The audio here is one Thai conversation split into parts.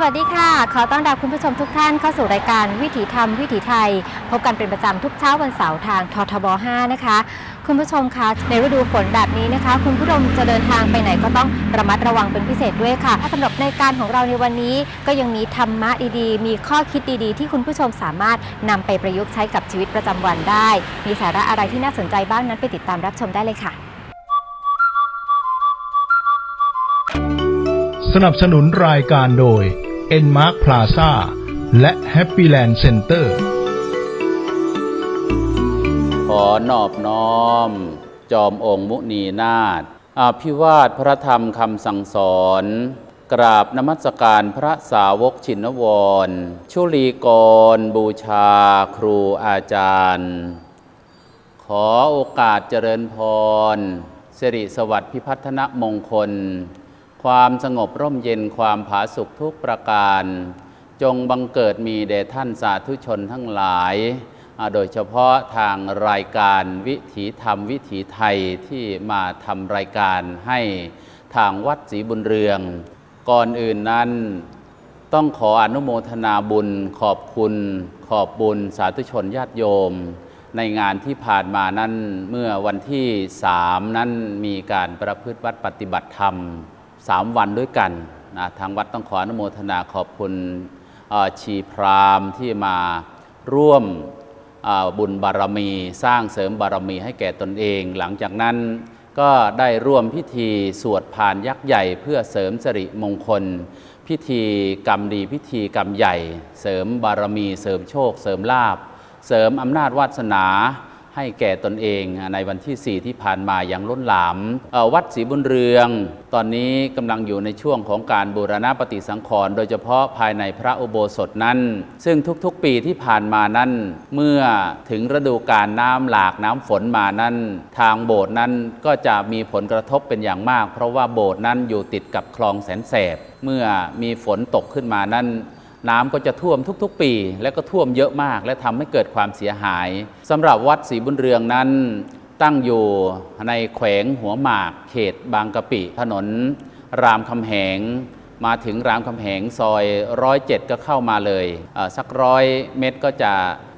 สวัสดีค่ะ ขอต้อนรับคุณผู้ชมทุกท่านเข้าสู่รายการวิถีธรรมวิถีไทย พบกันเป็นประจำทุกเช้าวันเสาร์ทางททบ 5 นะคะ คุณผู้ชมคะในฤดูฝนแบบนี้นะคะ คุณผู้ชมจะเดินทางไปไหนก็ต้องระมัดระวังเป็นพิเศษด้วยค่ะสำหรับในการของเราในวันนี้ก็ยังมีธรรมะดีๆ มีข้อคิดดีๆ ที่คุณผู้ชมสามารถนำไปประยุกต์ใช้กับชีวิตประจำวันได้ มีสาระอะไรที่น่าสนใจบ้างนั้นไปติดตามรับชมได้เลยค่ะสนับสนุนรายการโดย e n m a r k Plaza และ Happyland Center ขอนอบน้อม จอมองค์มุนีนาถอภิวาทพระธรรมคำสั่งสอน กราบนมัสการพระสาวกชินวร ชุลีกร บูชาครูอาจารย์ ขอโอกาสเจริญพรสิริสวัสดิ์พิพัฒนมงคล ความสงบร่มเย็นความผาสุขทุกประการ จงบังเกิดมีแด่ท่านสาธุชนทั้งหลาย โดยเฉพาะทางรายการวิถีธรรมวิถีไทยที่มาทำรายการให้ทางวัดศรีบุญเรือง ก่อนอื่นนั้นต้องขออนุโมทนาบุญขอบคุณขอบบุญสาธุชนญาติโยม ในงานที่ผ่านมานั้นเมื่อวันที่สามนั้นมีการประพฤติวัดปฏิบัติธรรม สามวันด้วยกันนะทางวัดต้องขออนุโมทนาขอบคุณชีพรามที่มาร่วมบุญบารมีสร้างเสริมบารมีให้แก่ตนเอง หลังจากนั้นก็ได้ร่วมพิธีสวดพานยักษ์ใหญ่ เพื่อเสริมสิริมงคล พิธีกรรมดีพิธีกรรมใหญ่ เสริมบารมี เสริมโชค เสริมลาภเสริมอำนาจวาสนา ให้แก่ตนเองในวันที่ 4 ที่ผ่านมาอย่างล้นหลามวัดศรีบุญเรือง ตอนนี้กำลังอยู่ในช่วงของการบูรณะปฏิสังขรณ์โดยเฉพาะภายในพระอุโบสถนั้น ซึ่งทุกๆปีที่ผ่านมานั้น เมื่อถึงฤดูการน้ำหลากน้ำฝนมานั้น ทางโบสถ์นั้นก็จะมีผลกระทบเป็นอย่างมาก เพราะว่าโบสถ์นั้นอยู่ติดกับคลองแสนแสบเมื่อมีฝนตกขึ้นมานั้น น้ำก็จะท่วมทุกๆ ปี และก็ท่วมเยอะมาก และทำให้เกิดความเสียหายสำหรับวัดศรีบุญเรืองนั้น ตั้งอยู่ในแขวงหัวหมาก เขตบางกะปิ ถนน รามคำแหง มาถึงรามคำแหงซอยร้อยเจ็ดก็เข้ามาเลยสักร้อยเมตรก็จะ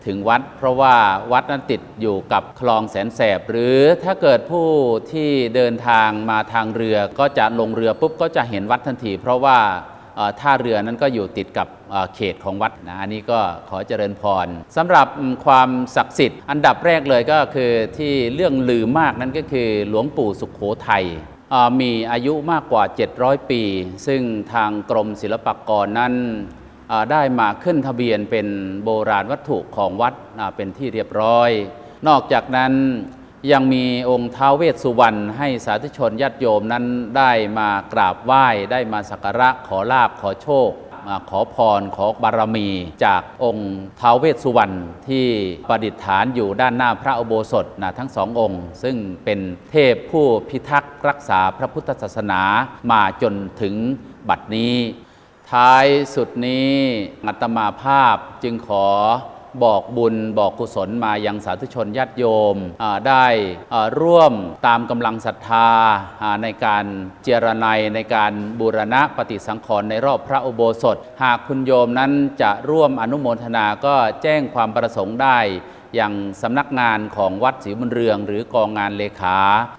ถึงวัด เพราะว่าวัดนั้นติดอยู่กับคลองแสนแสบ หรือถ้าเกิดผู้ที่เดินทางมาทางเรือก็จะลงเรือปุ๊บก็จะเห็นวัดทันที เพราะว่า ท่าเรือนั้นก็อยู่ติดกับเขตของวัดนะอันนี้ก็ขอเจริญพรสำหรับความศักดิ์สิทธิ์ อันดับแรกเลยก็คือที่เรื่องลือมากนั้นก็คือหลวงปู่สุขโขทัยมีอายุมากกว่า 700 ปี ซึ่งทางกรมศิลปากรนั้นได้มาขึ้นทะเบียนเป็นโบราณวัตถุของวัดเป็นที่เรียบร้อย นอกจากนั้น ยังมีองค์ท้าวเวสสุวรรณให้สาธุชนญาติโยมนั้นได้มากราบไหว้ได้มาสักการะขอลาบขอโชคมาขอพรขอบารมี จากองค์ท้าวเวสสุวรรณที่ประดิษฐานอยู่ด้านหน้าพระอุโบสถนะทั้งสององค์ ซึ่งเป็นเทพผู้พิทักษ์รักษาพระพุทธศาสนามาจนถึงบัดนี้ ท้ายสุดนี้อัตมาภาพจึงขอ บอกบุญบอกกุศลมายังสาธุชนญาติโยมได้ร่วมตามกำลังศรัทธาในการเจรไนยในการบูรณะปฏิสังขรณ์ในรอบพระอุโบสถ หากคุณโยมนั้นจะร่วมอนุโมทนาก็แจ้งความประสงค์ได้อย่างสำนักงานของวัดศรีบุญเรือง หรือกองงานเลขา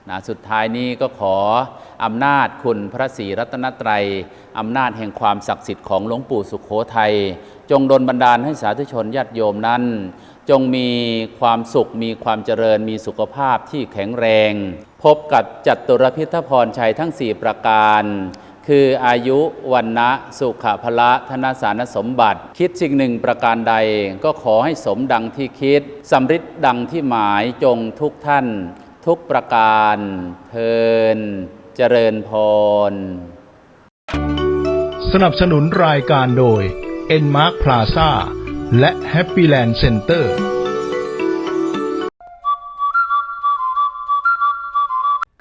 นะสุดท้ายนี้ก็ขออำนาจคุณพระศรีรัตนตรัยอำนาจแห่งความศักดิ์สิทธิ์ของหลวงปู่สุขโขทัย จงดลบันดาลให้สาธุชนญาติโยมนั้น จงมีความสุขมีความเจริญมีสุขภาพที่แข็งแรง พบกับจัตุรพิทพรชัยทั้ง 4 ประการ คืออายุวันนะสุขภละธนสารสมบัติ คิดสิ่งหนึ่งประการใด ก็ขอให้สมดังที่คิดสำริดดังที่หมายจงทุกท่าน ทุกประการเทินเจริญพร สนับสนุนรายการโดย n m a r k Plaza และ Happyland Center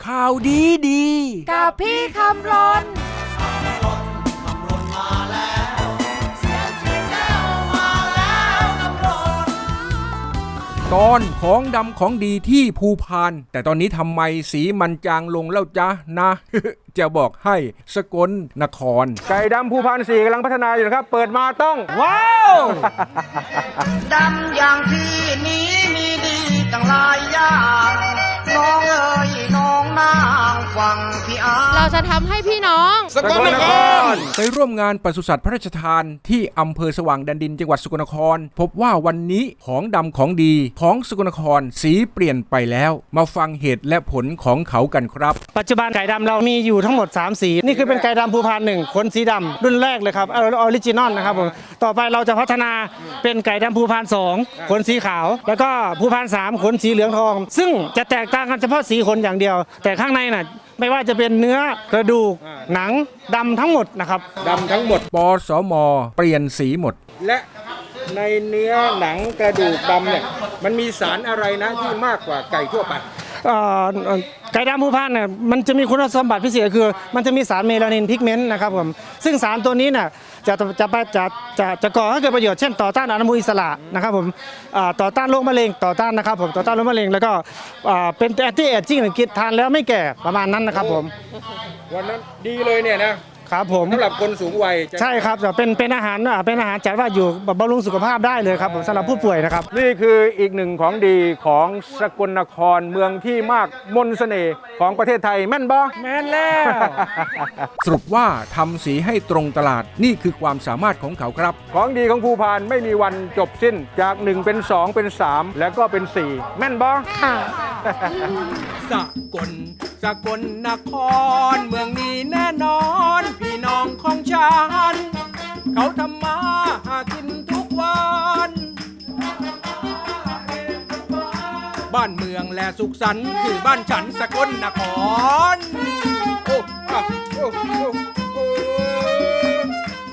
ข่าวดีดี กับพี่คำรนตอนของดำของดีที่ภูพาน แต่ตอนนี้ทำไมสีมันจางลงแล้วจ๊ะนะ จะบอกให้สกลนคร ไก่ดำภูพานสี่กำลังพัฒนาอยู่นะครับ เปิดมาต้อง ว้าว ดำอย่างที่นี้มีดีตั้งหลายอย่าง น้องเอ๋ยน้องนางฟังพี่อาเราจะทำให้พี่น้อง สกลนคร ไปร่วมงานปศุสัตว์พระราชทานที่อำเภอสว่างแดนดินจังหวัดสกลนคร พบว่าวันนี้ของดำของดีของสกลนครสีเปลี่ยนไปแล้ว มาฟังเหตุและผลของเขากันครับ ปัจจุบันไก่ดำเรามีอยู่ทั้งหมด 3 สี นี่คือเป็นไก่ดำภูพานหนึ่งขนสีดำรุ่นแรกเลยครับออริจินอลนะครับผมต่อไปเราจะพัฒนาเป็นไก่ดำภูพาน2ขนสีขาว แล้วก็ภูพาน3ขนสีเหลืองทอง ซึ่งจะแตกต่างกันเฉพาะสีขนอย่างเดียว แต่ข้างในน่ะไม่ว่าจะเป็นเนื้อกระดูกหนังดำทั้งหมดนะครับดำทั้งหมด ปสม เปลี่ยนสีหมด และในเนื้อหนังกระดูกดำเนี่ยมันมีสารอะไรนะที่มากกว่าไก่ทั่วไป เอ่อเอ่อไก่ดำภูพานเนี่ยมันจะมีคุณสมบัติพิเศษคือ มันจะมีสารเมลานินพิกเมนต์นะครับผมซึ่งสารตัวนี้เนี่ยจะ จะจะจะจะจะก่อให้เกิดประโยชน์เช่นต่อต้านอนุมูลอิสระนะครับผมต่อต้านโรคมะเร็งต่อต้านนะครับผมต่อต้านโรคมะเร็งแล้วก็เป็นแอนตี้เอจจิ้งหรือกินทานแล้วไม่แก่ประมาณนั้นนะครับผมวันนั้นดีเลยเนี่ยนะ ครับผมสำหรับคนสูงวัยจะใช่ครับจะเป็นเป็นอาหารอ่าเป็นอาหารจัดว่าอยู่บำรุงสุขภาพได้เลยครับผมสำหรับผู้ป่วยนะครับ นี่คืออีกหนึ่งของดีของสกลนครเมืองที่มากมนต์เสน่ห์ของประเทศไทยแม่นบ่ แม่นแล้ว สรุปว่าทำสีให้ตรงตลาดนี่คือความสามารถของเขาครับ ของดีของภูพานไม่มีวันจบสิ้นจาก 1 เป็น 2 เป็น 3 แล้วก็เป็น 4 แม่นบ่ค่ะ สกลสกลนคร เมืองนี้แน่นอนพี่น้ องของฉันเขาทำมาหากินทุกวัน บ้านเมืองและสุขสันต์คือบ้านฉันสกลนครโอ้อะโอ้โอ้โอ้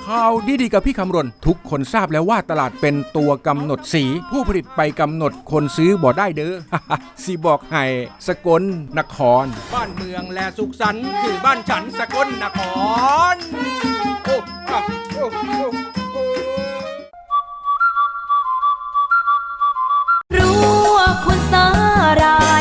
ข่าวดีๆกับพี่คำรณ ทุกคนทราบแล้วว่าตลาดเป็นตัวกำหนดสี ผู้ผลิตไปกำหนดคนซื้อบ่ได้เด้อสิบอกให้สกลนคร บ้านเมืองและสุขสันต์คือบ้านฉันสกลนคร โอ้อะ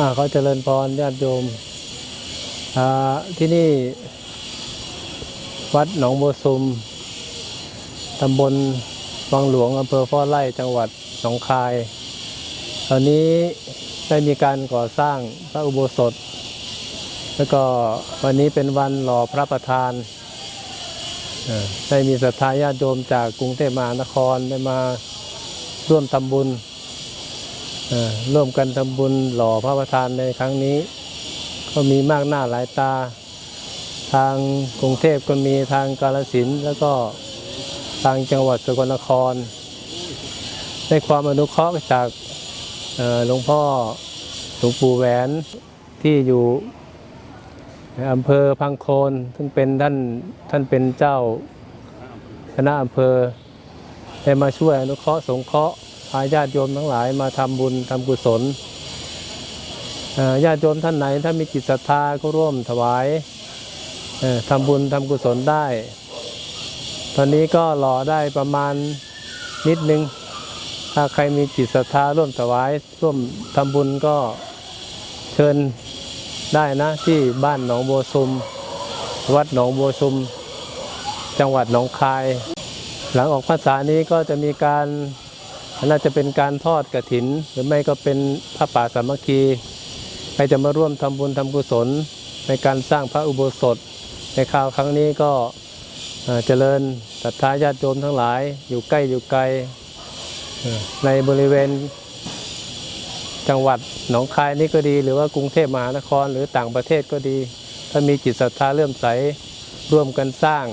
อ่าขอเจริญพรญาติโยมอ่าที่นี่ วัดหนองบัวซุมตำบลวังหลวงอำเภอฟ้อไร่จังหวัดหนองคาย ตอนนี้ได้มีการก่อสร้างพระอุโบสถ แล้วก็วันนี้เป็นวันหล่อพระประธาน ได้มีศรัทธาญาติโยมจากกรุงเทพมหานครได้มาร่วมทำบุญ ร่วมกันทำบุญหล่อพระประธานในครั้งนี้ ก็มีมากหน้าหลายตา ทางกรุงเทพก็มีทางกาลสินแล้วก็ทางจังหวัดสกลนคร ได้ความอนุเคราะห์จากหลวงพ่อหลวงปู่แหวนที่อยู่อำเภอพังโคน ซึ่งเป็นท่านท่านเป็นเจ้าคณะอำเภอได้มาช่วยอนุเคราะห์สงเคราะห์ พาญาติโยมทั้งหลายมาทำบุญทำกุศลญาติโยมท่านไหนถ้ามีจิตศรัทธาก็ร่วมถวายเอ่อทำบุญทำกุศลได้ ตอนนี้ก็รอได้ประมาณนิดนึง ถ้าใครมีจิตศรัทธาร่วมถวายร่วมทำบุญก็เชิญได้นะที่บ้านหนองบัวซุม วัดหนองบัวชุม จังหวัดหนองคาย หลังออกพรรษานี้ก็จะมีการ น่าจะเป็นการทอดกระถิน หรือไม่ก็เป็นพระป่าสามัคคีใครจะมาร่วมทำบุญทำกุศล ในการสร้างพระอุโบสถ ในคราวครั้งนี้ก็เอ่อเจริญศรัทธาญาติโยมทั้งหลาย อยู่ใกล้อยู่ไกลในบริเวณจังหวัดหนองคายนี่ก็ดี หรือว่ากรุงเทพมหานครหรือต่างประเทศก็ดี ถ้ามีจิตศรัทธาเลื่อมใสร่วมกันสร้าง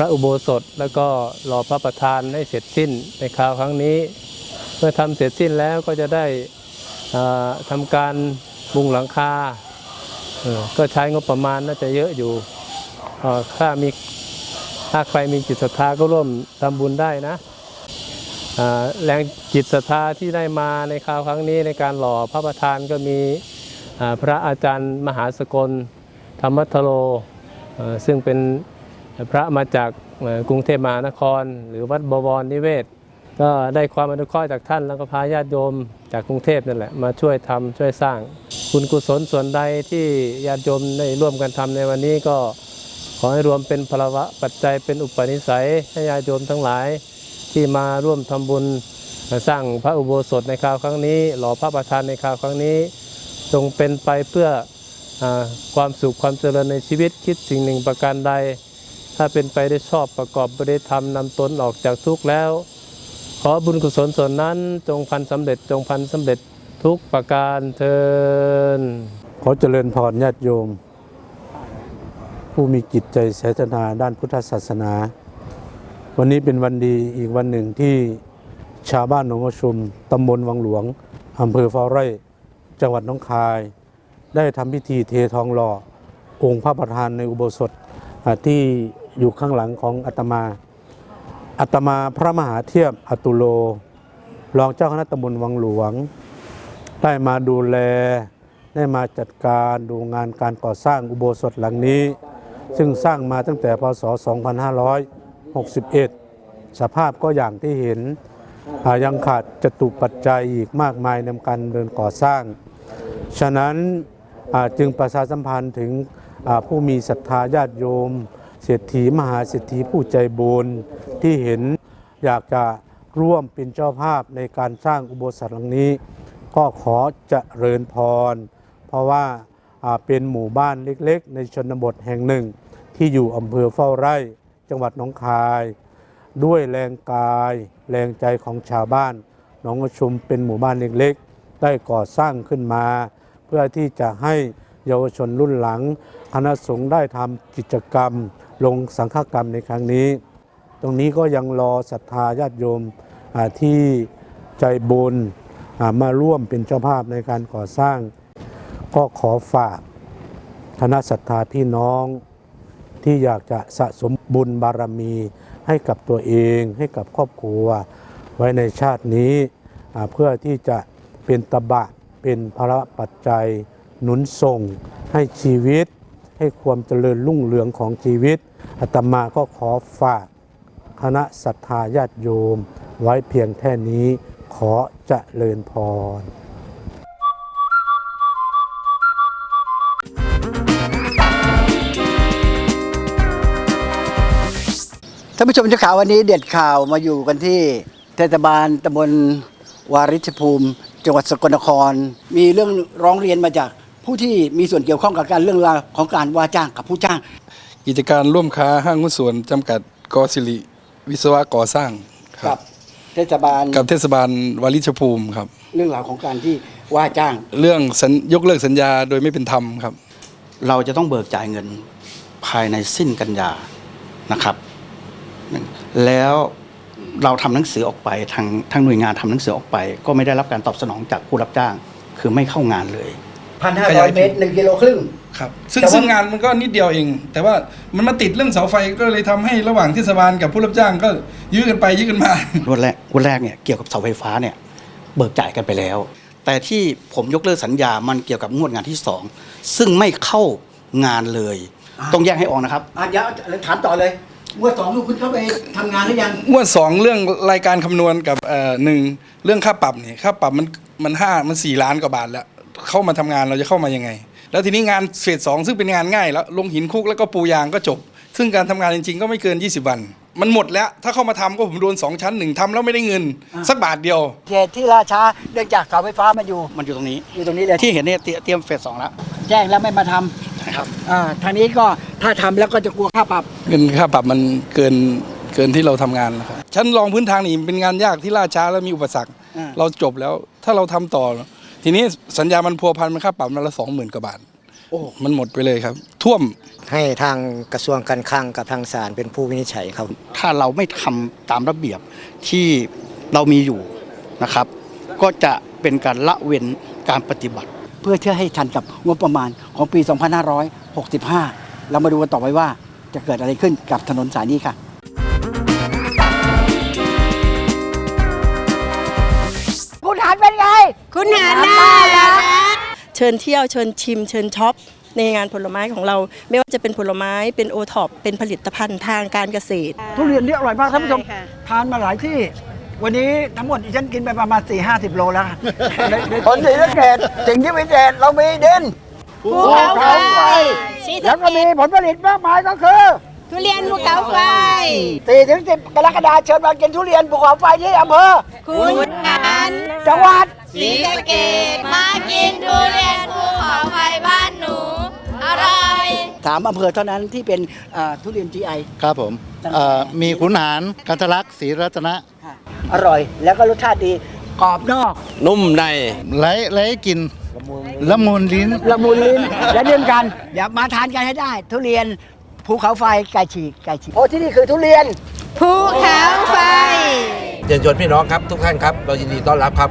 พระอุโบสถแล้วก็รอพระประธานให้เสร็จสิ้นในคราวครั้งนี้ เมื่อทำเสร็จสิ้นแล้วก็จะได้อ่าทำการมุงหลังคาก็ใช้งบประมาณน่าจะเยอะอยู่ถ้ามีถ้าใครมีจิตศรัทธาก็ร่วมทำบุญได้นะแรงจิตศรัทธาที่ได้มาในคราวครั้งนี้ในการหล่อพระประธานก็มีพระอาจารย์มหาสกลธรรมทโลซึ่งเป็น พระมาจากกรุงเทพมหานคร หรือวัดบวรนิเวศ ก็ได้ความอนุเคราะห์จากท่านแล้วก็พาญาติโยมจากกรุงเทพนั่นแหละมาช่วยทำช่วยสร้าง คุณกุศลส่วนใดที่ญาติโยมได้ร่วมกันทำในวันนี้ก็ขอให้รวมเป็นพลวะปัจจัยเป็นอุปนิสัยให้ญาติโยมทั้งหลายที่มาร่วมทำบุญสร้างพระอุโบสถในคราวครั้งนี้หล่อพระประธานในคราวครั้งนี้ จงเป็นไปเพื่ออความสุขความเจริญในชีวิตคิดสิ่งหนึ่งประการใด ถ้าเป็นไปได้ชอบประกอบไปด้วยธรรมนำตนออกจากทุกข์แล้ว ขอบุญกุศลส่วนนั้นจงพันสำเร็จจงพันสำเร็จทุกประการเทินขอเจริญพรญาติโยม ผู้มีจิตใจเสตนาด้านพุทธศาสนา วันนี้เป็นวันดีอีกวันหนึ่งที่ชาวบ้านหนองชุมตำบลวังหลวงอำเภอฟ้าไร่ จังหวัดน้องคาย ได้ทำพิธีเททองหล่อองค์พระประธานในอุโบสถที่ อยู่ข้างหลังของอาตมาอาตมาพระมหาเทียบอตุโล รองเจ้าคณะตำบลวังหลวง ได้มาดูแลได้มาจัดการดูงานการก่อสร้างอุโบสถหลังนี้ ซึ่งสร้างมาตั้งแต่พศ 2561 สภาพก็อย่างที่เห็นยังขาดจตุปัจจัยอีกมากมายในการเดินก่อสร้าง ฉะนั้นจึงประชาสัมพันธ์ถึงผู้มีศรัทธาญาติโยม เศรษฐีมหาเศรษฐีผู้ใจบุญที่เห็นอยากจะร่วมเป็นเจ้าภาพในการสร้างอุโบสถหลังนี้ ก็ขอเจริญพร เพราะว่าเป็นหมู่บ้านเล็กๆ ในชนบทแห่งหนึ่ง ที่อยู่อำเภอเฝ้าไร่จังหวัดหนองคาย ด้วยแรงกายแรงใจของชาวบ้านหนองชุมเป็นหมู่บ้านเล็กๆ ได้ก่อสร้างขึ้นมา เพื่อที่จะให้เยาวชนรุ่นหลังคณะสงฆ์ได้ทำกิจกรรม ลงสังฆกรรมในครั้งนี้ ตรงนี้ก็ยังรอศรัทธาญาติโยมที่ใจบุญมาร่วมเป็นเจ้าภาพในการก่อสร้าง ก็ขอฝากคณะศรัทธาพี่น้องที่อยากจะสะสมบุญบารมีให้กับตัวเองให้กับครอบครัว ไว้ในชาตินี้เพื่อที่จะเป็นตบะเป็นพระปัจจัยหนุนส่งให้ชีวิต ให้ความเจริญรุ่งเรืองของชีวิตอาตมาก็ขอฝากคณะศรัทธาญาติโยม ไว้เพียงแค่นี้ขอเจริญพรท่านผู้ชมเจ้าข่าววันนี้เด็ดข่าวมาอยู่กันที่เทศบาลตำบลวาริชภูมิ จังหวัดสกลนคร มีเรื่องร้องเรียนมาจาก ผู้ที่มีส่วนเกี่ยวข้องกับการเรื่องราวของการว่าจ้างกับผู้จ้าง กิจการร่วมค้าห้างหุ้นส่วนจำกัดกอสิริวิศวะก่อสร้างครับเทศบาลกับเทศบาลวาริชภูมิครับ เรื่องราวของการที่ว่าจ้าง เรื่องสัญยกเลิกสัญญาโดยไม่เป็นธรรมครับ เราจะต้องเบิกจ่ายเงินภายในสิ้นกันยานะครับ แล้วเราทำหนังสือออกไปทางทางหน่วยงานทำหนังสือออกไป ก็ไม่ได้รับการตอบสนองจากผู้รับจ้าง คือไม่เข้างานเลย พันห้าขร้ยาอยยเมตรหนึ่งกิโลครึ่ง ครับซึ่งแต่ว่า ซึ่งงานมันก็นิดเดียวเอง แต่ว่ามันมาติดเรื่องเสาไฟก็เลยทำให้ระหว่างเทศบาลกับผู้รับจ้างก็ยื้อกันไปยื้อกันมาวันแรกวันแรกเนี่ยเกี่ยวกับเสาไฟฟ้าเนี่ยเบิกจ่ายกันไปแล้ว แต่ที่ผมยกเลิกสัญญามันเกี่ยวกับงวดงานที่สองซึ่งไม่เข้างานเลยต้องแยกให้ออกนะครับ อะเดี๋ยวถามต่อเลยงวดสองคุณเข้าไปทำงานหรือยังงวดสองเรื่องรายการคำนวณกับเอ่อหนึ่งเรื่องค่าปรับเนี่ยค่าปรับมันมันห้ามันสี่ล้านกว่าบาทแล้ว เข้ามาทำงานเราจะเข้ามายังไง แล้วทีนี้งานเฟสสองซึ่งเป็นงานง่ายแล้วลงหินคุกแล้วก็ปูยางก็จบ ซึ่งการทำงานจริงๆ ก็ไม่เกิน 20 วัน มันหมดแล้วถ้าเข้ามาทำก็ผมโดน 2 ชั้นหนึ่งทำแล้วไม่ได้เงิน สักบาทเดียวเหตุที่ล่าช้าเนื่องจากเสาไฟฟ้ามาอยู่มันอยู่ตรงนี้อยู่ตรงนี้เลยที่เห็นเนี่ยเตรียเตรียมเฟสสองแล้วแจ้งแล้วไม่มาทำครับอ่าทางนี้ก็ถ้าทำแล้วก็จะกลัวค่าปรับเงินค่าปรับมันเกินเกินที่เราทำงานแล้วครับชั้นรองพื้นทางนี่เป็นงานยากที่ล่าช้าและมีอุปสรรคอ่าเราจบแล้วถ้าเราทำต่อ ทีนี้สัญญามันพัวพันมันค่าปรับมันละสองหมื่นกว่าบาทโอ้มันหมดไปเลยครับ ท่วมให้ทางกระทรวงการคลังกับทางศาลเป็นผู้วินิจฉัยครับ ถ้าเราไม่ทำตามระเบียบที่เรามีอยู่นะครับ ก็จะเป็นการละเว้นการปฏิบัติ เพื่อที่ให้ทันกับงบประมาณของปี 2565 เรามาดูกันต่อไปว่าจะเกิดอะไรขึ้นกับถนนสายนี้ค่ะ คุณหาน่ารักเชิญเที่ยวเชิญชิม เชิญช็อปในงานผลไม้ของเรา ไม่ว่าจะเป็นผลไม้เป็นโอท็อปเป็นผลิตภัณฑ์ทางการเกษตร ทุเรียนนี่อร่อยมากท่านผู้ชมใช่ค่ะ ทานมาหลายที่ วันนี้ทั้งหมดดิฉันกินไปประมาณ 4 50 โลแล้วผลสีสะเกดสิ่งที่วิเศษเรามีดินภูเขาไฟศรีสะเกษแล้วก็มีผลผลิตมากมายก็คือทุเรียนภูเขาไฟ4ถึง10กรกฎาคมเชิญมากินทุเรียนภูเขาไฟที่อำเภอคุณหารจังหวัด ศรีสะเกษมากินทุเรียนภูเขาไฟบ้านหนูอร่อยสามอำเภอเท่านั้นที่เป็นเอ่อทุเรียน GI ครับผมเอ่อมีขุนหารกันทะลักศรีรัตนะอร่อยแล้วก็รสชาติดีกรอบนอกนุ่มใน ไร้ไร้กลินละมุนลิ้น ละมุนลิ้นและเรื่องกันอย่ามาทานกันให้ได้ ทุเรียนภูเขาไฟไก่ฉีกไก่ฉีกโอ้ที่นี่คือทุเรียน ภูเขาไฟ เชิญชวนพี่น้องครับทุกท่านครับ เรายินดีต้อนรับครับ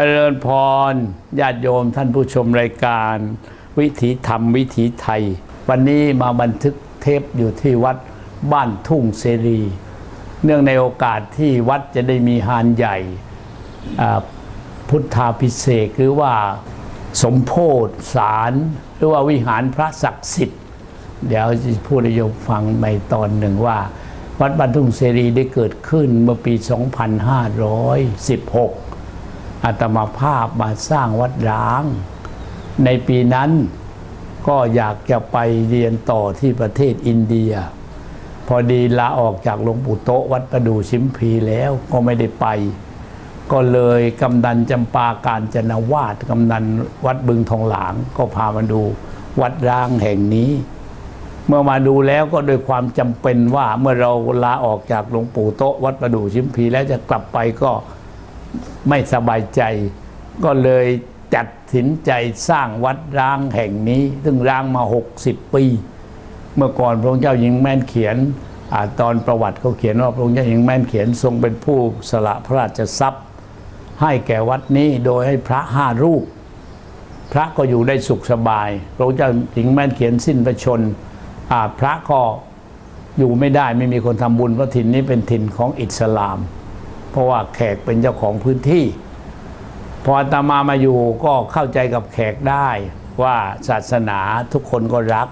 จริญพรญาติโยมท่านผู้ชมรายการ วิถีธรรมวิถีไทย วันนี้มาบันทึกเทปอยู่ที่วัดบ้านทุ่งเสรี เนื่องในโอกาสที่วัดจะได้มีฮานใหญ่พุทธาพิเศษกหรือว่าสมโพธสารหรือว่าวิหารพระศักดิ์สิทธิ์ เดี๋ยวจะพูดให้โยมฟังในตอนหนึ่งว่า วัดบ้านทุ่งเสรีได้เกิดขึ้นเมื่อปี 2516 อาตมาภาพมาสร้างวัดร้าง ในปีนั้นก็อยากจะไปเรียนต่อที่ประเทศอินเดีย พอดีลาออกจากหลวงปู่โตวัดประดูชิมพีแล้วก็ไม่ได้ไป ก็เลยกำนันจำปาการจนาวาดกำนันวัดบึงทองหลางก็พามาดูวัดร้างแห่งนี้ เมื่อมาดูแล้วก็โดยความจำเป็นว่าเมื่อเราลาออกจากหลวงปู่โตวัดประดูชิมพีแล้วจะกลับไปก็ ไม่สบายใจ ก็เลยจัดสินใจสร้างวัดร้างแห่งนี้ ซึ่งร้างมา 60 ปี เมื่อก่อนพระองค์เจ้าหญิงแม่นเขียนอาตอนประวัติเขาเขียนว่าพระองค์เจ้าหญิงแม่นเขียนทรงเป็นผู้สละพระราชทรัพย์ ให้แก่วัดนี้โดยให้พระห้ารูป พระก็อยู่ได้สุขสบาย พระองค์เจ้าหญิงแม่นเขียนสิ้นพระชนอ่าพระก็อยู่ไม่ได้ไม่มีคนทำบุญเพราะถิ่นนี้เป็นถิ่นของอิสลาม เพราะว่าแขกเป็นเจ้าของพื้นที่ พออาตมามาอยู่ก็เข้าใจกับแขกได้ว่าศาสนาทุกคนก็รัก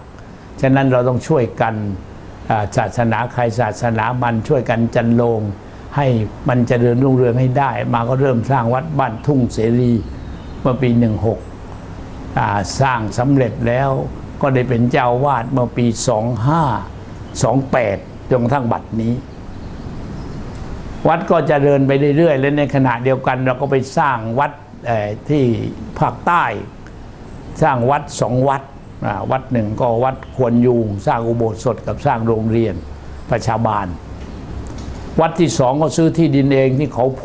ฉะนั้นเราต้องช่วยกันศาสนาใครศาสนามันช่วยกันจันลง ให้มันจเจริญรุ่งเรืองให้ได้ มาก็เริ่มสร้างวัดบ้านทุ่งเสรีเมื่อปี 16อ่าสร้างสำเร็จแล้วก็ได้เป็นเจ้าวาดเมื่อปี 2528 จนกระทั่งบัดนี้ วัดก็จะเจริญไปเรื่อยๆ และในขณะเดียวกัน เราก็ไปสร้างวัดที่ภาคใต้ สร้างวัดสองวัดวัดหนึ่งก็วัดควรยูงสร้างอุโบสถกับสร้างโรงเรียนประชาบาล วัดที่สองก็ซื้อที่ดินเองที่เขาโพ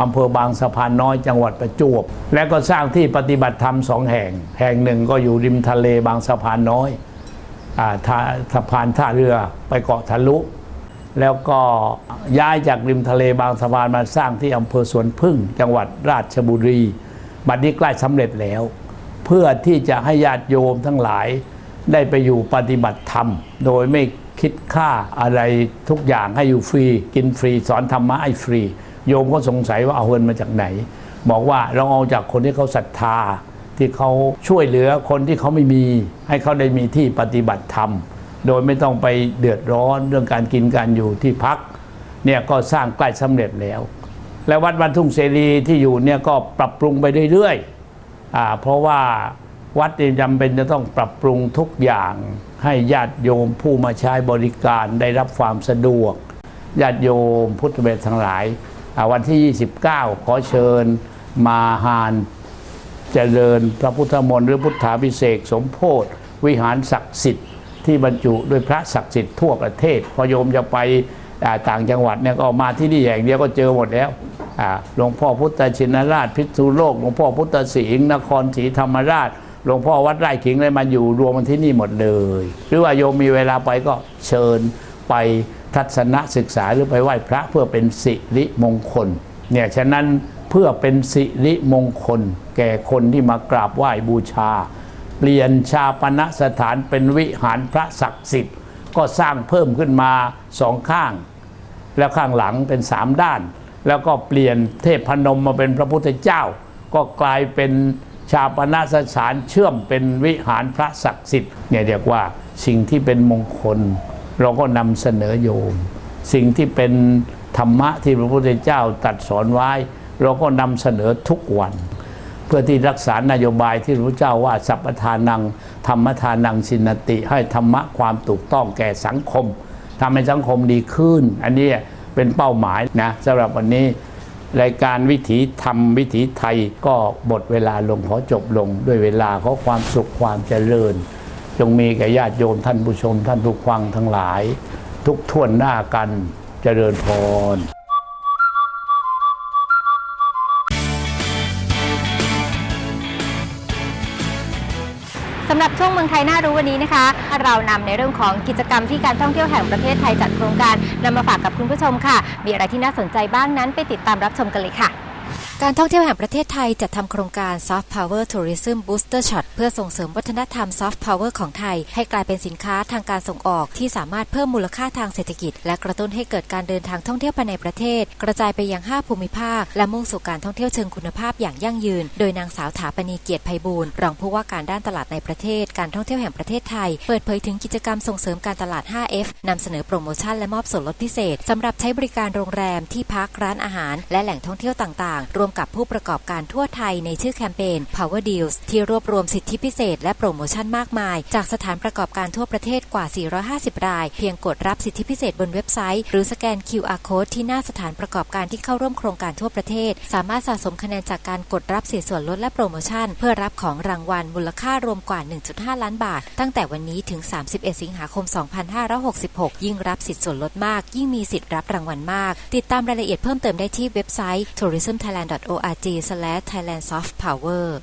อำเภอบางสะพานน้อยจังหวัดประจวบ และก็สร้างที่ปฏิบัติธรรมสองแห่ง แห่งหนึ่งก็อยู่ริมทะเลบางสะพานน้อยอสะพานท่าเรือไปเกาะทะลุ แล้วก็ย้ายจากริมทะเลบางสะพานมาสร้างที่อำเภอสวนพึ่ง จังหวัดราชบุรี บัดนี้ใกล้สำเร็จแล้ว เพื่อที่จะให้ญาติโยมทั้งหลายได้ไปอยู่ปฏิบัติธรรม โดยไม่คิดค่าอะไรทุกอย่างให้อยู่ฟรี กินฟรี สอนธรรมะให้ฟรี โยมก็สงสัยว่าเอาเงินมาจากไหน บอกว่าเราเอาจากคนที่เขาศรัทธา ที่เขาช่วยเหลือคนที่เขาไม่มี ให้เขาได้มีที่ปฏิบัติธรรม โดยไม่ต้องไปเดือดร้อนเรื่องการกินการอยู่ที่พักเนี่ยก็สร้างใกล้สำเร็จแล้ว และวัดวันทุ่งเสรีที่อยู่เนี่ยก็ปรับปรุงไปเรื่อยๆเพราะว่าวัดเนี่ยจำเป็นจะต้องปรับปรุงทุกอย่างให้ญาติโยมผู้มาใช้บริการได้รับความสะดวก ญาติโยมพุทธเบสทั้งหลาย วันที่ 29 ขอเชิญมาหานเจริญพระพุทธมนต์หรือพุทธาพิเศษสมโพธิวิหารศักดิ์สิทธิ์ ที่บรรจุด้วยพระศักดิ์สิทธิ์ทั่วประเทศ พอโยมจะไปต่างจังหวัดเนี่ยก็มาที่นี่อย่างเดียวก็เจอหมดแล้วหลวงพ่อพุทธชินราชพิษณุโลกหลวงพ่อพุทธสิงห์นครศรีธรรมราชหลวงพ่อวัดไร่ขิงเลยมาอยู่รวมกันที่นี่หมดเลย หรือว่าโยมมีเวลาไปก็เชิญไปทัศนศึกษาหรือไปไหว้พระเพื่อเป็นสิริมงคลเนี่ยฉะนั้นเพื่อเป็นสิริมงคล แก่คนที่มากราบไหว้บูชา เปลี่ยนชาปณสถานเป็นวิหารพระศักดิ์สิทธิ์ ก็สร้างเพิ่มขึ้นมาสองข้าง แล้วข้างหลังเป็นสามด้าน แล้วก็เปลี่ยนเทพพนมมาเป็นพระพุทธเจ้า ก็กลายเป็นชาปนสถานเชื่อมเป็นวิหารพระศักดิ์สิทธิ์เนี่ยเรียกว่าสิ่งที่เป็นมงคล เราก็นำเสนอโยม สิ่งที่เป็นธรรมะที่พระพุทธเจ้าตรัดสอนไว้ เราก็นำเสนอทุกวัน เพื่อที่รักษานโยบายที่พระเจ้าว่าสัพทานัง ธรรมทานังสินติ ให้ธรรมะความถูกต้องแก่สังคมทำให้สังคมดีขึ้น อันนี้เป็นเป้าหมายนะสำหรับวันนี้ รายการวิถีธรรมวิถีไทยก็หมดเวลาลงขอจบลง ด้วยเวลาขอความสุขความเจริญ จงมีแก่ญาติโยมท่านผู้ชม ท่านผู้ฟังทั้งหลาย ทุกท่วนหน้ากันเจริญพร สำหรับช่วงเมืองไทยน่ารู้วันนี้นะคะ เรานำในเรื่องของกิจกรรมที่การท่องเที่ยวแห่งประเทศไทยจัดโครงการนำมาฝากกับคุณผู้ชมค่ะ มีอะไรที่น่าสนใจบ้างนั้นไปติดตามรับชมกันเลยค่ะ การท่องเที่ยวแห่งประเทศไทยจัดทำโครงการ Soft Power Tourism Booster Shot เพื่อส่งเสริมวัฒนธรรม Soft Power ของไทย ให้กลายเป็นสินค้าทางการส่งออกที่สามารถเพิ่มมูลค่าทางเศรษฐกิจ และกระตุ้นให้เกิดการเดินทางท่องเที่ยวภายในประเทศ กระจายไปยัง 5 ภูมิภาค และมุ่งสู่การท่องเที่ยวเชิงคุณภาพอย่างยั่งยืน โดยนางสาวถาปณีเกียรติไพบูลย์รองผู้ว่าการด้านตลาดในประเทศ การท่องเที่ยวแห่งประเทศไทย เปิดเผยถึงกิจกรรมส่งเสริมการตลาด 5F นำเสนอโปรโมชั่นและมอบส่วนลดพิเศษสำหรับใช้บริการโรงแรมที่พักร้านอาหาร และแหล่งท่องเที่ยวต่างๆรวมกับผู้ประกอบการทั่วไทยในชื่อแคมเปญ Power Deals ที่รวบรวมสิทธิพิเศษและโปรโมชั่นมากมาย จากสถานประกอบการทั่วประเทศกว่า 450 ราย เพียงกดรับสิทธิพิเศษบนเว็บไซต์ หรือสแกน QR Code ที่หน้าสถานประกอบการที่เข้าร่วมโครงการทั่วประเทศ สามารถสะสมคะแนนจากการกดรับสิทธิส่วนลดและโปรโมชั่น เพื่อรับของรางวัลมูลค่ารวมกว่า 1.5 ล้านบาท ตั้งแต่วันนี้ถึง 31 สิงหาคม 2566 ยิ่งรับสิทธิส่วนลดมาก ยิ่งมีสิทธิ์รับรางวัลมาก ติดตามรายละเอียดเพิ่มเติมได้ที่เว็บไซต์ tourismthailand. www.org/thailandsoftpower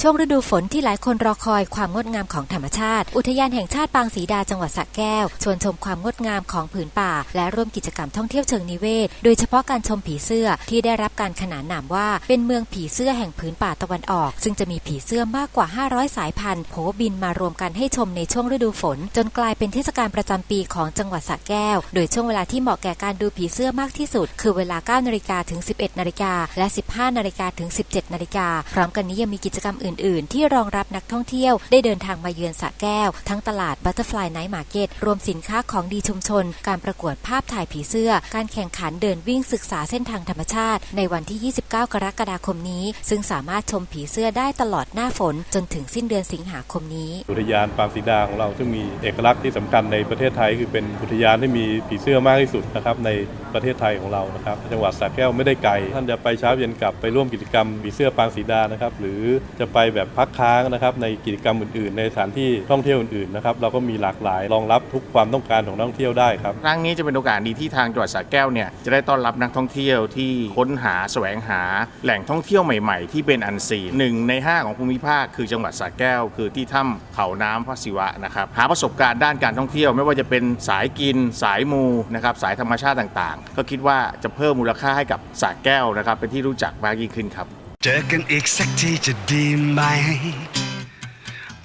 ช่วงฤดูฝนที่หลายคนรอคอยความงดงามของธรรมชาติ อุทยานแห่งชาติปางศรีดาจังหวัดสระแก้ว ชวนชมความงดงามของผืนป่า และร่วมกิจกรรมท่องเที่ยวเชิงนิเวศ โดยเฉพาะการชมผีเสื้อที่ได้รับการขนานนามว่า เป็นเมืองผีเสื้อแห่งผืนป่าตะวันออก ซึ่งจะมีผีเสื้อมากกว่า 500 สายพันธุ์โผบินมารวมกันให้ชมในช่วงฤดูฝน จนกลายเป็นเทศกาลประจำปีของจังหวัดสระแก้ว โดยช่วงเวลาที่เหมาะแก่การดูผีเสื้อมากที่สุด คือเวลา9นาฬิกาถึง 11นาฬิกาและ 15นาฬิกาถึง 17นาฬิกาพร้อมกันนี้ยังมีกิจกรรมอื่น ๆ ที่รองรับนักท่องเที่ยวได้เดินทางมาเยือนสระแก้ว ทั้งตลาด Butterfly Night Market รวมสินค้าของดีชุมชน การประกวดภาพถ่ายผีเสื้อ การแข่งขันเดินวิ่งศึกษาเส้นทางธรรมชาติ ในวันที่ 29 กรกฎาคมนี้ ซึ่งสามารถชมผีเสื้อได้ตลอดหน้าฝน จนถึงสิ้นเดือนสิงหาคมนี้ อุทยานปางสีดาของเราซึ่งมีเอกลักษณ์ที่สำคัญในประเทศไทย คือเป็นอุทยานที่มีผีเสื้อมากที่สุดนะครับในประเทศไทยของเรานะครับจังหวัดสระแก้วไม่ได้ไกลท่านจะไปเช้าเย็นกลับไปร่วมกิจกรรมผีเสื้อปางสีดานะครับหรือจะไปแบบพักค้างนะครับในกิจกรรมอื่นๆ ในสถานที่ท่องเที่ยวอื่นๆนะครับเราก็มีหลากหลายรองรับทุกความต้องการของนักท่องเที่ยวได้ครับครั้งนี้จะเป็นโอกาสดีที่ทางจังหวัดสระแก้วเนี่ยจะได้ต้อนรับนักท่องเที่ยวที่ค้นหาแสวงหาแหล่งท่องเที่ยวใหม่ๆ ที่เป็นอันซีนหนึ่งใน 5 ของภูมิภาคคือจังหวัดสระแก้ว คือที่ถ้ำเขาน้ำพระศิวะนะครับหาประสบการณ์ด้านการท่องเที่ยว ไม่ว่าจะเป็นสายกินสายมูนะครับสายธรรมชาติต่างๆ ก็คิดว่าจะเพิ่มมูลค่าให้กับสระแก้วนะครับเป็นที่รู้จักมากยิ่งขึ้นครับ เจอกันอีกสักทีจะดีไหม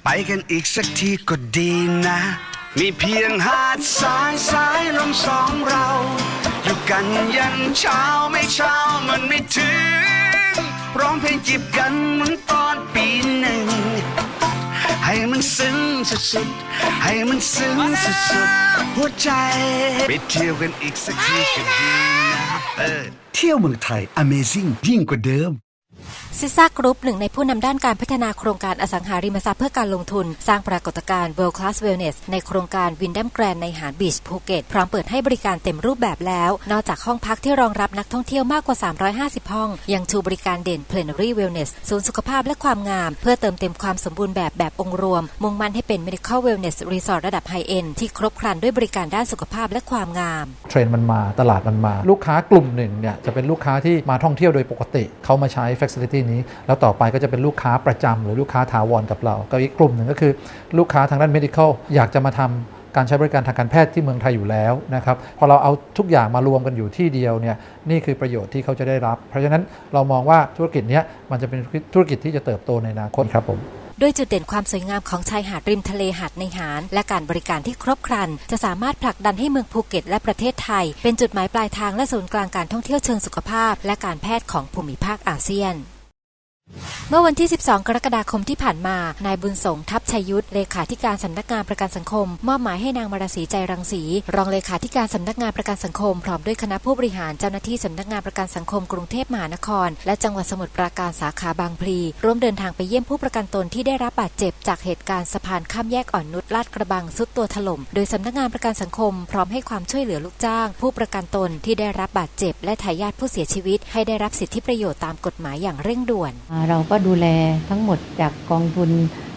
ไปกันอีกสักทีก็ดีนะ มีเพียงหาดสายสายลมสองเรา อยู่กันยันเช้าไม่เช้ามันไม่ถึง ร้องเพลงจีบกันเหมือนตอนปีหนึ่ง ให้มันซึ้งสุดๆ ให้มันซึ้งสุดๆ หัวใจ ไปเที่ยวกันอีกสักทีก็ดีนะ เออ เที่ยวเมืองไทย Amazing ยิ่งกว่าเดิม ซิซ่ากรุ๊ปหนึ่งในผู้นำด้านการพัฒนาโครงการอสังหาริมทรัพย์เพื่อการลงทุน สร้างปรากฏการณ์ World Class Wellness ในโครงการวินดัมแกรนในหาดบีชภูเก็ตพร้อมเปิดให้บริการเต็มรูปแบบแล้ว นอกจากห้องพักที่รองรับนักท่องเที่ยวมากกว่า 350 ห้อง ยังชูบริการเด่น Plenary Wellness ศูนย์สุขภาพและความงาม เพื่อเติมเต็มความสมบูรณ์แบบแบบองค์รวม มุ่งมั่นให้เป็น Medical Wellness Resort ระดับไฮเอ็นที่ครบครันด้วยบริการด้านสุขภาพและความงาม เทรนด์มันมาตลาดมันมา ลูกค้ากลุ่มหนึ่งเนี่ยจะเป็นลูกค้าที่มาท่องเที่ยวโดยปกติเขามาใช้ Facility นี้ แล้วต่อไปก็จะเป็นลูกค้าประจำหรือลูกค้าถาวรกับเรา ก็อีกกลุ่มหนึ่งก็คือลูกค้าทางด้าน medical อยากจะมาทำการใช้บริการทางการแพทย์ที่เมืองไทยอยู่แล้วนะครับพอเราเอาทุกอย่างมารวมกันอยู่ที่เดียวเนี่ยนี่คือประโยชน์ที่เขาจะได้รับ เพราะฉะนั้นเรามองว่าธุรกิจนี้มันจะเป็นธุรกิจที่จะเติบโตในอนาคตครับผม ด้วยจุดเด่นความสวยงามของชายหาดริมทะเลหาดในหาร และการบริการที่ครบครัน จะสามารถผลักดันให้เมืองภูเก็ต และประเทศไทย เป็นจุดหมายปลายทางและศูนย์กลางการท่องเที่ยวเชิงสุขภาพ และการแพทย์ของภูมิภาคอาเซียน เมื่อวันที่ 12 กรกฎาคมที่ผ่านมา นายบุญสงทัพชัยยุทธเลขาธิการสำนักงานประกันสังคม มอบหมายให้นางมาราศีใจรังสี รองเลขาธิการสำนักงานประกันสังคม พร้อมด้วยคณะผู้บริหารเจ้าหน้าที่สำนักงานประกันสังคมกรุงเทพมหานคร และจังหวัดสมุทรปราการสาขาบางพลีร่วมเดินทางไปเยี่ยมผู้ประกันตนที่ได้รับบาดเจ็บจากเหตุการณ์สะพานข้ามแยกอ่อนนุชลาดกระบังสุดตัวถล่ม โดยสำนักงานประกันสังคม พร้อมให้ความช่วยเหลือลูกจ้าง ผู้ประกันตนที่ได้รับบาดเจ็บ และทายาทผู้เสียชีวิต ให้ได้รับสิทธิประโยชน์ตามกฎหมายอย่างเร่งด่วนเราก็ดูแลทั้งหมดจากกองทุน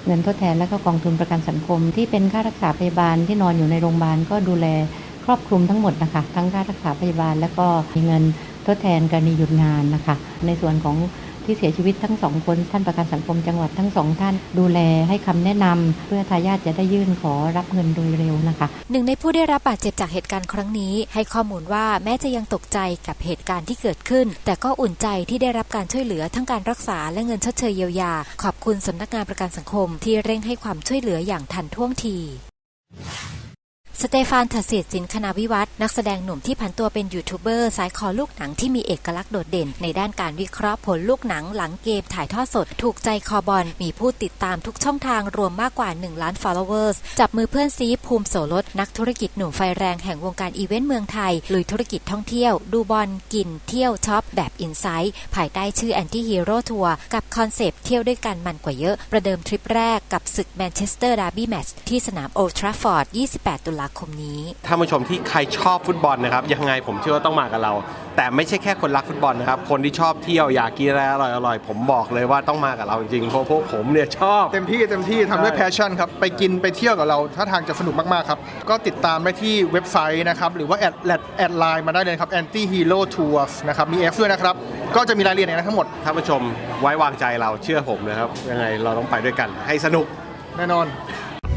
เงินทดแทนและก็กองทุนประกันสังคม ที่เป็นค่ารักษาพยาบาลที่นอนอยู่ในโรงพยาบาลก็ดูแลครอบคลุมทั้งหมดนะคะ ทั้งค่ารักษาพยาบาล และก็มีเงินทดแทนกรณีหยุดงานนะคะ ในส่วนของ ที่เสียชีวิตทั้งสองคนท่านประกันสังคมจังหวัดทั้งสองท่านดูแลให้คำแนะนำเพื่อทายาทจะได้ยื่นขอรับเงินโดยเร็วนะคะ หนึ่งในผู้ได้รับบาดเจ็บจากเหตุการณ์ครั้งนี้ ให้ข้อมูลว่าแม้จะยังตกใจกับเหตุการณ์ที่เกิดขึ้น แต่ก็อุ่นใจที่ได้รับการช่วยเหลือทั้งการรักษาและเงินชดเชยเยียวยา ขอบคุณสำนักงานประกันสังคม ที่เร่งให้ความช่วยเหลืออย่างทันท่วงที สเตฟานเถศิษฐ์สินคณาวิวัฒน์นักแสดงหนุ่มที่ผันตัวเป็นยูทูบเบอร์สายคอลูกหนังที่มีเอกลักษณ์โดดเด่น ในด้านการวิเคราะห์ผลลูกหนังหลังเกมถ่ายทอดสด ถูกใจคอบอล มีผู้ติดตามทุกช่องทางรวมมากกว่า 1 ล้าน followers จับมือเพื่อนซีภูมิโสรสนักธุรกิจหนุ่มไฟแรงแห่งวงการอีเวนต์เมืองไทย ลุยธุรกิจท่องเที่ยว ดูบอลกิน เที่ยวช็อปแบบอินไซต์ภายใต้ชื่อแอนตี้ฮีโร่ทัวร์กับคอนเซปต์เที่ยวด้วยกันมันกว่าเยอะประเดิมทริปแรกกับศึกแมนเชสเตอร์ดาร์บี้แมตช์ที่สนามโอลด์ทราฟฟอร์ด 28 ตุลาคมนี้ ท่านผู้ชมที่ใครชอบฟุตบอลนะครับ ยังไงผมเชื่อว่าต้องมากับเรา แต่ไม่ใช่แค่คนรักฟุตบอลนะครับ คนที่ชอบเที่ยวอยากกินอะไรอร่อยๆผมบอกเลยว่าต้องมากับเราจริงๆเพราะพวกผมเนี่ยชอบ เต็มที่เต็มที่ทำด้วยแพชชั่นครับ ไปกินไปเที่ยวกับเราถ้าทางจะสนุกมาก ๆ ครับ ก็ติดตามได้ที่เว็บไซต์นะครับ หรือว่าแอดแอดแอดไลน์มาได้เลยครับ anti hero tours นะครับ มี F ด้วยนะครับ ก็จะมีรายละเอียดในนั้นทั้งหมด ท่านผู้ชมไว้วางใจเราเชื่อผมนะครับ ยังไงเราต้องไปด้วยกันให้สนุก แน่นอน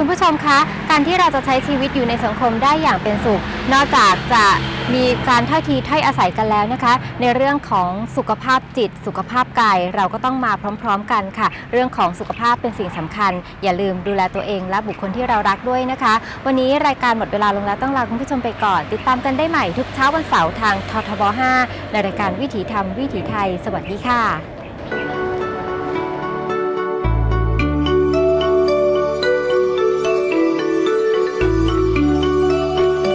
คุณผู้ชมคะ การที่เราจะใช้ชีวิตอยู่ในสังคมได้อย่างเป็นสุข นอกจากจะมีการถ้อยทีถ้อยอาศัยกันแล้วนะคะ ในเรื่องของสุขภาพจิต สุขภาพกายเราก็ต้องมาพร้อม ๆ กันค่ะ เรื่องของสุขภาพเป็นสิ่งสำคัญ อย่าลืมดูแลตัวเองและบุคคลที่เรารักด้วยนะคะ วันนี้รายการหมดเวลาลงแล้วต้องลาคุณผู้ชมไปก่อน ติดตามกันได้ใหม่ทุกเช้าวันเสาร์ทางททบ 5 ในรายการวิถีธรรมวิถีไทย สวัสดีค่ะ